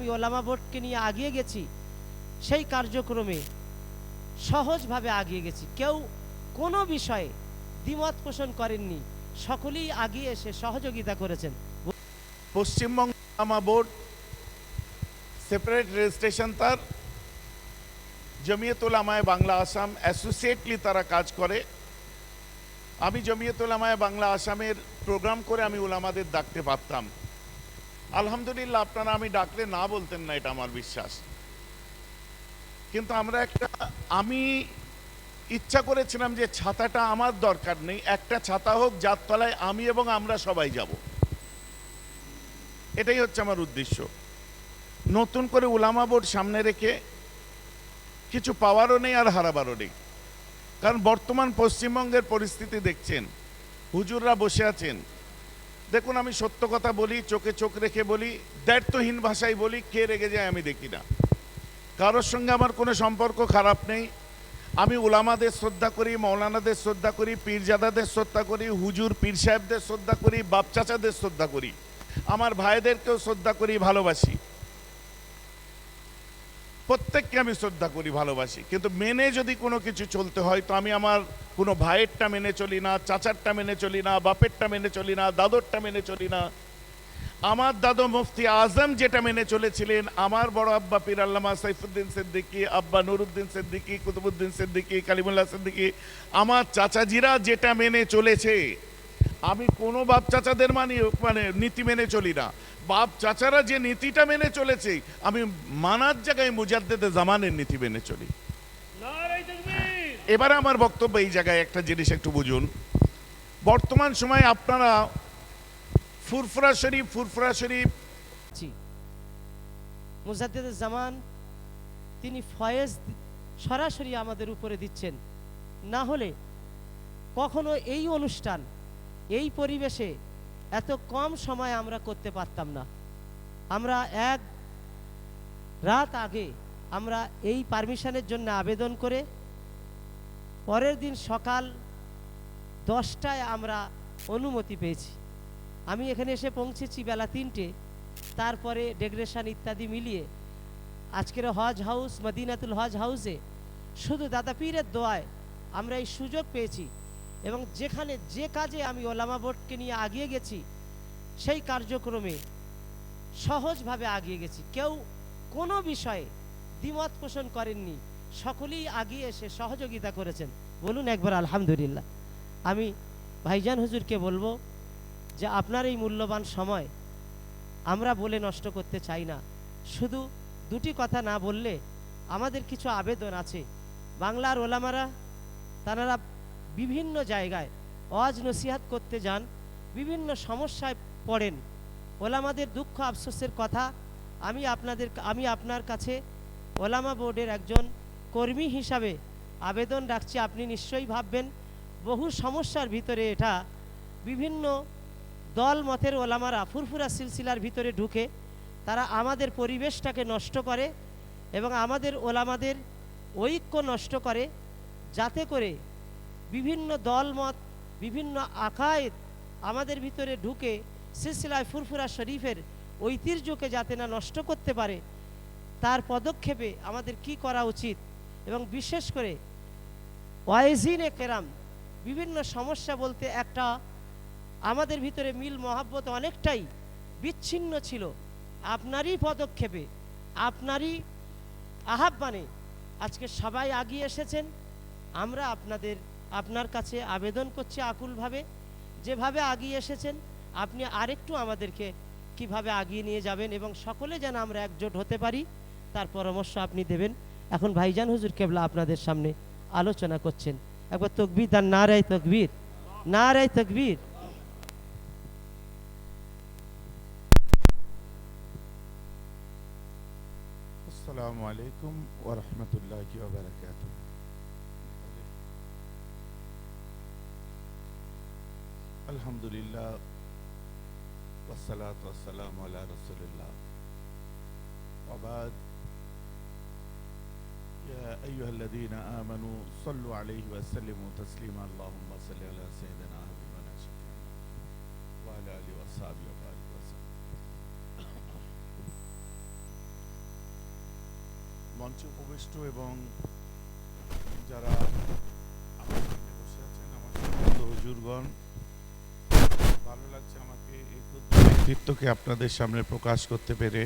আমি ওলামা বোর্ডকে নিয়ে আগিয়ে গেছি, সেই কার্যক্রমে সহজভাবে আগিয়ে গেছি। কেউ কোনো বিষয়ে দ্বিমত পোষণ করেননি, সকলেই আগিয়ে এসে সহযোগিতা করেছেন। পশ্চিমবঙ্গ আমা বোর্ড, সেপারেট রেজিস্ট্রেশন তার, জমিয়তুল আমায় বাংলা আসাম অ্যাসোসিয়েটলি তারা কাজ করে। আমি জমিয়তুল আমায় বাংলা আসামের প্রোগ্রাম করে আমি ওলামাদের ডাকতে পারতাম। আলহামদুলিল্লাহ, আপনারা আমি ডাকলে না বলতেন না, এটা আমার বিশ্বাস। কিন্তু আমরা একটা, আমি ইচ্ছা করেছিলাম যে ছাতাটা আমার দরকার নেই, একটা ছাতা হোক, যার তলায় আমি এবং আমরা সবাই যাব। এটাই হচ্ছে আমার উদ্দেশ্য। নতুন করে উলামা বোর্ড সামনে রেখে কিছু পাওয়ারও নেই আর হারাবারও নেই। কারণ বর্তমান পশ্চিমবঙ্গের পরিস্থিতি দেখছেন, হুজুররা বসে আছেন দেখুন, আমি সত্য কথা বলি, চোখে চোখ রেখে বলি দায়িত্বহীন ভাষায় বলি, কে রেগে যায় আমি দেখি না। কারোর সঙ্গে আমার কোনো সম্পর্ক খারাপ নেই। আমি ওলামাদের শ্রদ্ধা করি মৌলানাদের শ্রদ্ধা করি, পীরজাদাদের শ্রদ্ধা করি, হুজুর, পীর সাহেবদের শ্রদ্ধা করি বাপ চাচাদের শ্রদ্ধা করি। আমার ভাইদেরকেও শ্রদ্ধা করি, ভালোবাসি। প্রত্যেককে আমি শ্রদ্ধা করি, ভালোবাসি। কিন্তু মেনে যদি কোনো কিছু চলতে হয়, তো আমি আমার কোনো ভাইয়েরটা মেনে চলি না, চাচারটা মেনে চলি না, বাপেরটা মেনে চলি না, দাদরটা মেনে চলি না। আমার দাদু মুফতি আজম যেটা মেনে চলেছিলেন, আমার বড় আব্বা পীর আল্লামা সাইফুদ্দিন সিদ্দিকী, আব্বা নুরুদ্দিন সিদ্দিকী, কুতুবুদ্দিন সিদ্দিকী, কালিমুল্লাহ সিদ্দিকী, আমার চাচাজিরা যেটা মেনে চলেছে আমি কোনো বাপ চাচাদের মানি মানে নীতি মেনে চলি না। বাপ চাচারা যে নীতিটা মেনে চলেছে আমি মানার জায়গায় মুজাদ্দেদে জামানের নীতি মেনে চলি। এবারে আমার বক্তব্য এই জায়গায় একটা জিনিস একটু বুঝুন। বর্তমান সময়ে আপনারা ফুরফুরা শরীফ ফুরফুরা শরীফ। জি। মুজাদ্দেদ জামান তিনি ফয়েজ সরাসরি আমাদের উপরে দিচ্ছেন। না হলে কখনো এই অনুষ্ঠান এই পরিবেশে এত কম সময় আমরা করতে পারতাম না। আমরা এক রাত আগে আমরা এই পারমিশনের জন্য আবেদন করে পরের দিন সকাল দশটায় আমরা অনুমতি পেয়েছি। আমি এখানে এসে পৌঁছেছি বেলা তিনটে, তারপরে ডেকোরেশন ইত্যাদি মিলিয়ে আজকের হজ হাউস, মদিনাতুল হজ হাউসে। শুধু দাদা পীরের দোয়ায় আমরা এই সুযোগ পেয়েছি। এবং যেখানে যে কাজে আমি ওলামা বোর্ডকে নিয়ে আগিয়ে গেছি, সেই কার্যক্রমে সহজভাবে আগিয়ে গেছি। কেউ কোনো বিষয়ে দ্বিমত পোষণ করেননি। সকলেই আগিয়ে এসে সহযোগিতা করেছেন। বলুন একবার আলহামদুলিল্লাহ। আমি ভাইজান হুজুরকে বলব যে আপনার এই মূল্যবান সময় আমরা বলে নষ্ট করতে চাই না। শুধু দুটি কথা না বললে আমাদের কিছু আবেদন আছে। বাংলার ওলামারা, তারা বিভিন্ন জায়গায় ওয়াজ নসিহাত করতে যান, বিভিন্ন সমস্যায় পড়েন। ওলামাদের দুঃখ আফসোসের কথা আমি আপনাদের, আমি আপনার কাছে ওলামা বোর্ডের একজন কর্মী হিসাবে আবেদন রাখছি, আপনি নিশ্চয়ই ভাববেন বহু সমস্যার ভিতরে এটা বিভিন্ন দল মতের ওলামারা ফুরফুরা সিলসিলার ভিতরে ঢুকে তারা আমাদের পরিবেশটাকে নষ্ট করে এবং আমাদের ওলামাদের ঐক্য নষ্ট করে, যাতে করে বিভিন্ন দলমত, বিভিন্ন আকায়েদ আমাদের ভিতরে ঢুকে সিলসিলায় ফুরফুরা শরীফের ঐতিহ্যকে যাতে না নষ্ট করতে পারে, তার পদক্ষেপে আমাদের কি করা উচিত? এবং বিশেষ করে ওয়াইজিনে কেরাম বিভিন্ন সমস্যা বলতে একটা আমাদের ভিতরে মিল মহাব্বত অনেকটাই বিচ্ছিন্ন ছিল। আপনারই পদক্ষেপে, আপনারই আহ্বানে আজকে সবাই আগিয়ে এসেছেন। আমরা আপনাদের আপনার কাছে আবেদন করছি আকুলভাবে। যেভাবে আগিয়ে এসেছেন, আপনি আরেকটু আমাদেরকে কীভাবে আগিয়ে নিয়ে যাবেন এবং সকলে যেন আমরা একজোট হতে পারি, তার পরামর্শ আপনি দেবেন। এখন ভাইজান হুজুর কেবলা আপনাদের সামনে আলোচনা করছেন। একবার তকবির তার নারায় তকবির নারায় তকবির। আসসালামু আলাইকুম ওয়া রাহমাতুল্লাহি ওয়া বারাকাতুহু আলহামদুলিল্লাহ والصلاة والسلام على رسول الله وبعد يا أيها الذين آمنوا صلوا عليه وسلموا تسليما اللهم صل على سيدنا حبيبنا شفيعنا وعلى آله وصحبه وبارك وسلم মঞ্চে উপবিষ্ট এবং যারা আমার সামনে বসে আছেন আমার সম্মানিত হুজুরগণ ভালো লাগছে আমাকে এই ব্যক্তিত্বকে আপনাদের সামনে প্রকাশ করতে পেরে।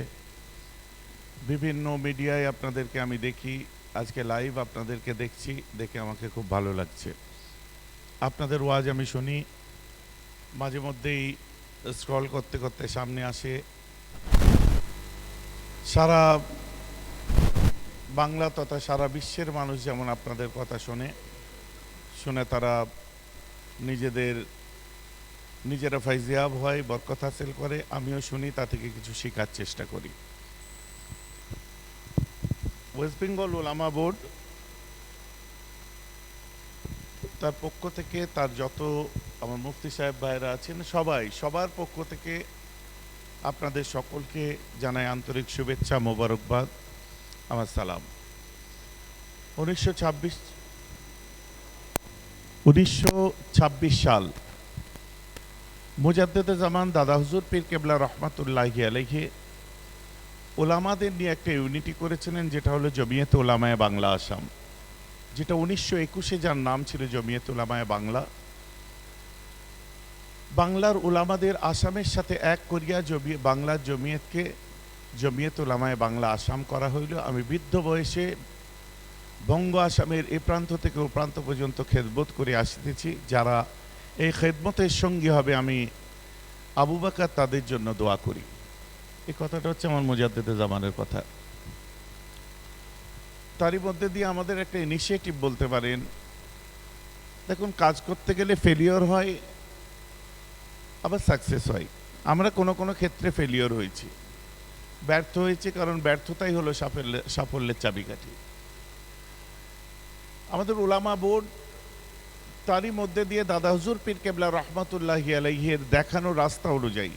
বিভিন্ন মিডিয়ায় আপনাদেরকে আমি দেখি, আজকে লাইভ আপনাদেরকে দেখছি, দেখে আমাকে খুব ভালো লাগছে। আপনাদের ওয়াজ আমি শুনি, মাঝে মধ্যেই স্ক্রল করতে করতে সামনে আসে। সারা বাংলা তথা সারা বিশ্বের মানুষ যেমন আপনাদের কথা শোনে, শুনে তারা নিজেদের নিজেরা ফাইজিয়াব হয়, বরকত হাসিল করে, আমিও শুনি, তা থেকে কিছু শেখার চেষ্টা করি। ওয়েস্ট বেঙ্গল ওলামা বোর্ড তার পক্ষ থেকে তার যত আমার মুফতি সাহেব ভাইরা আছেন, সবাই, সবার পক্ষ থেকে আপনাদের সকলকে জানাই আন্তরিক শুভেচ্ছা, মোবারকবাদ, আমার সালাম। উনিশশো ছাব্বিশ উনিশশো ছাব্বিশ সাল মুজাদ্দেদে জামান দাদা হুজুর পীর কেবলা রহমাতুল্লাহি আলাইহি ওলামাদের নিয়ে একটা ইউনিটি করেছিলেন, যেটা হলো জমিয়ত ওলামায় বাংলা আসাম। যেটা উনিশশো একুশে যার নাম ছিল জমিয়ত ওলামায় বাংলা। বাংলার ওলামাদের আসামের সাথে এক করিয়া জমি, বাংলার জমিয়তকে জমিয়ত ওলামায় বাংলা আসাম করা হইল। আমি বৃদ্ধ বয়সে বঙ্গ আসামের এ প্রান্ত থেকে ও প্রান্ত পর্যন্ত খেদমত করে আসিতেছি। যারা এই খেদমতের সঙ্গী হবে আমি আবু বাকার তাদের জন্য দোয়া করি। এই কথাটা হচ্ছে আমার মুজাদ্দেদে জামানের কথা। তারই মধ্যে দিয়ে আমাদের একটা ইনিশিয়েটিভ বলতে পারেন। দেখুন, কাজ করতে গেলে ফেলিওর হয়, আবার সাকসেস হয়। আমরা কোনো কোনো ক্ষেত্রে ফেলিওর হয়েছি। ব্যর্থ হয়েছে কারণ ব্যর্থতাই হলো সাফল্যের সাফল্যের চাবিকাঠি। আমাদের ওলামা বোর্ড তারই মধ্যে দিয়ে দাদা হুজুর পীর কেবলা রহমাতুল্লাহি আলাইহের দেখানো রাস্তা অনুযায়ী।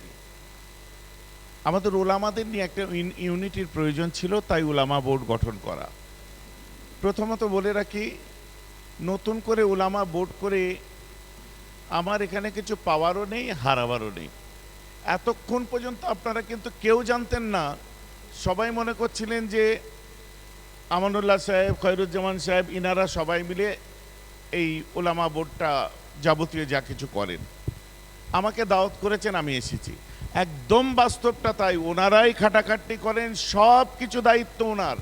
আমাদের ওলামাদের নিয়ে একটা ইউনিটির প্রয়োজন ছিল, তাই ওলামা বোর্ড গঠন করা। প্রথমত বলে রাখি, নতুন করে ওলামা বোর্ড করে আমার এখানে কিছু পাওয়ারও নেই, হারাবারও নেই। এতক্ষণ পর্যন্ত আপনারা কিন্তু কেউ জানতেন না, সবাই মনে করছিলেন যে আমানুল্লাহ সাহেব, খয়রুজ্জামান সাহেব, ইনারা সবাই মিলে এই ওলামা বোর্ডটা যাবতীয় যা কিছু করেন। আমাকে দাওয়াত করেছেন, আমি এসেছি। একদম বাস্তবটা তাই। ওনারাই খাটাখাটনি করেন সব কিছু দায়িত্ব ওনার।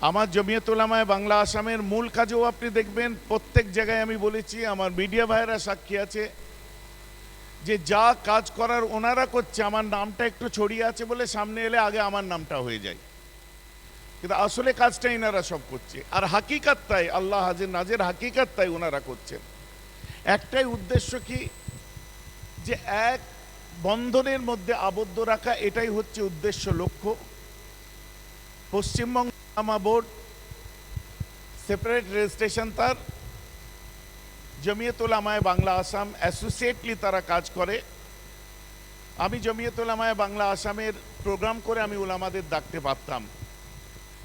আমার জমিয়ত ওলামায় বাংলা আসামের মূল কাজেও আপনি দেখবেন, প্রত্যেক জায়গায় আমি বলেছি, আমার মিডিয়া ভাইরা সাক্ষী আছে, যে যা কাজ করার ওনারা করছে, আমার নামটা একটু ছড়িয়ে আছে বলে সামনে এলে আগে আমার নামটা হয়ে যায়। কিন্তু আসলে কাজটা এনারা সব করছে। আর হাকিকাত তাই, আল্লাহ হাজির নাজের হাকিকাত তাই ওনারা করছেন। একটাই উদ্দেশ্য কি? যে এক বন্ধনের মধ্যে আবদ্ধ রাখা, এটাই হচ্ছে উদ্দেশ্য, লক্ষ্য। পশ্চিমবঙ্গ আমা বোর্ড, সেপারেট রেজিস্ট্রেশন তার, জমিয়তুল আমায় বাংলা আসাম, অ্যাসোসিয়েটলি তারা কাজ করে। আমি জমিয়তুল আমায় বাংলা আসামের প্রোগ্রাম করে আমি ওলামাদের ডাকতে পারতাম।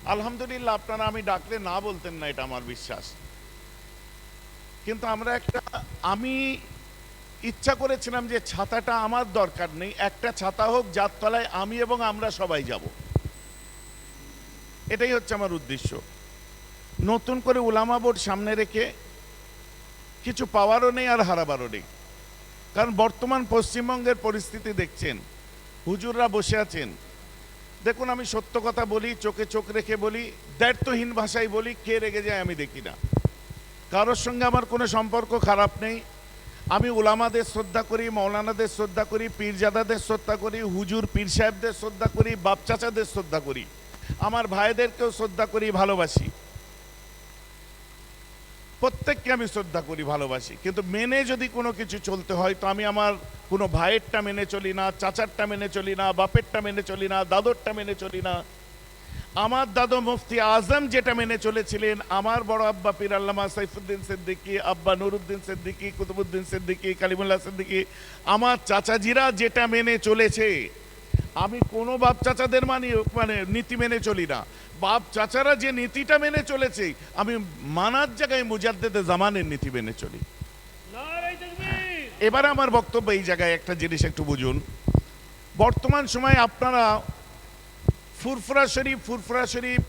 আলহামদুলিল্লাহ, আপনারা আমি ডাকলে না বলতেন না, এটা আমার বিশ্বাস। কিন্তু আমরা একটা, আমি ইচ্ছা করেছিলাম যে ছাতাটা আমার দরকার নেই, একটা ছাতা হোক যার তলায় আমি এবং আমরা সবাই যাব। এটাই হচ্ছে আমার উদ্দেশ্য। নতুন করে উলামা বোর্ড সামনে রেখে কিছু পাওয়ারও নেই আর হারাবারও নেই। কারণ বর্তমান পশ্চিমবঙ্গের পরিস্থিতি দেখছেন, হুজুররা বসে আছেন দেখুন, আমি সত্য কথা বলি, চোখে চোখ রেখে বলি দায়িত্বহীন ভাষায় বলি, কে রেগে যায় আমি দেখি না। কারোর সঙ্গে আমার কোনো সম্পর্ক খারাপ নেই। আমি ওলামাদের শ্রদ্ধা করি মৌলানাদের শ্রদ্ধা করি, পীরজাদাদের শ্রদ্ধা করি, হুজুর, পীর সাহেবদের শ্রদ্ধা করি, বাপ চাচাদের শ্রদ্ধা করি। আমার ভাইদেরকেও শ্রদ্ধা করি, ভালোবাসি। প্রত্যেককে আমি শ্রদ্ধা করি, ভালোবাসি। কিন্তু মেনে যদি কোনো কিছু চলতে হয়, তো আমি আমার কোনো ভাইয়েরটা মেনে চলি না, চাচারটা মেনে চলি না, বাপেরটা মেনে চলি না, দাদরটা মেনে চলি না। আমার দাদু মুফতি আজম যেটা মেনে চলেছিলেন, আমার বড় আব্বা পীর আল্লামা সাইফুদ্দিন সিদ্দিকী, আব্বা নুরুদ্দিন সিদ্দিকী, কুতুবুদ্দিন সিদ্দিকী, কালিমুল্লাহ সিদ্দিকী, আমার চাচাজিরা যেটা মেনে চলেছে, আমি কোনো বাপ চাচাদের মানি মানে নীতি মেনে চলি না। বাপ চাচারা যে নীতিটা মেনে চলেছে, আমি মানার জায়গায় মুজাদ্দেদে জামানের নীতি মেনে চলি। এবারে আমার বক্তব্য এই জায়গায় একটা জিনিস একটু বুঝুন। বর্তমান সময়ে আপনারা ফুরফুরা শরীফ ফুরফুরা শরীফ